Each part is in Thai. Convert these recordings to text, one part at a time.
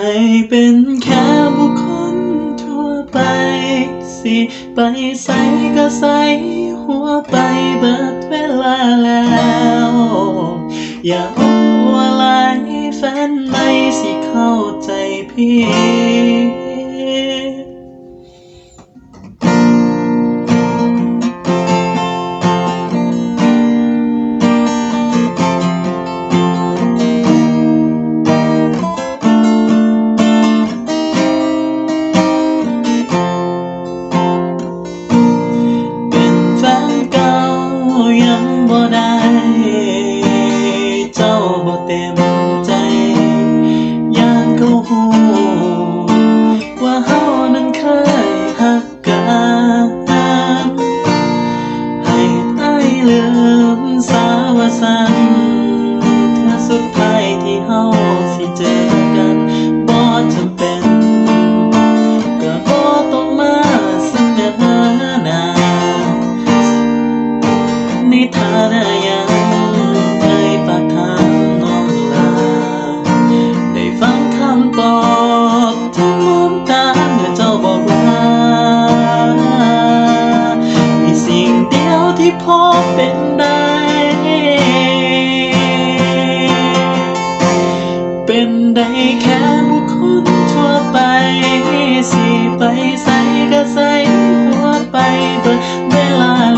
ให้เป็นแค่บุคคลทั่วไปสิ ไปใส่ก็ใส่หัวไปเบิดเวลาแล้ว อย่าเอาอะไรแฟนไม่สิเข้าใจพี่ บ่ได้ เจ้าบ่เต็มใจอยากเขาหูว่าเฮานั้นเคยหักกันให้ไอ้ายลืมสาวสา ที่พอเป็นได้ เป็นได้แค่บุคคลทั่วไปสิไปใส่ก็ใส่หัวไปเบิดเวลาแล้วอย่า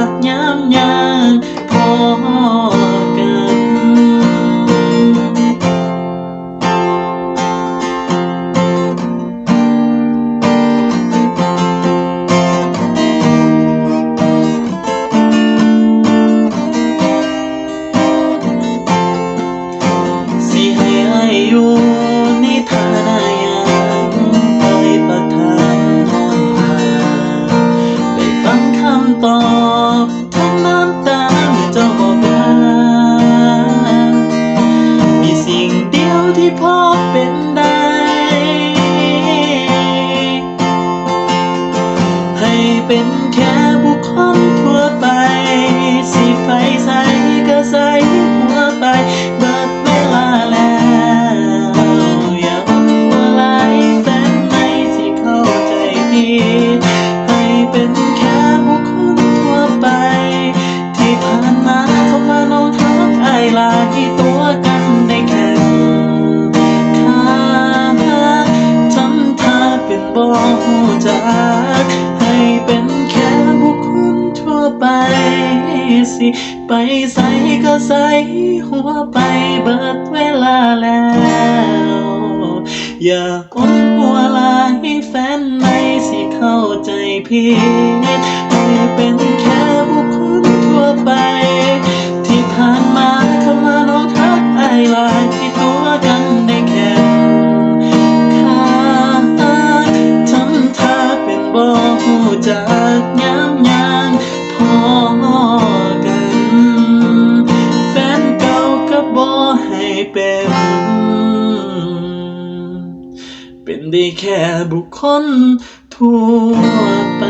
ากยามยางพอ บ่หูจัก ให้เป็นแค่บุคคลทั่วไปสิ ไปใส่ก็ใส่หัวไปเบิดเวลาแล้ว อย่าอ้นหัวลายแฟนไม่สิเข้าใจผิดให้เป็น ได้แค่บุคคลทั่วไป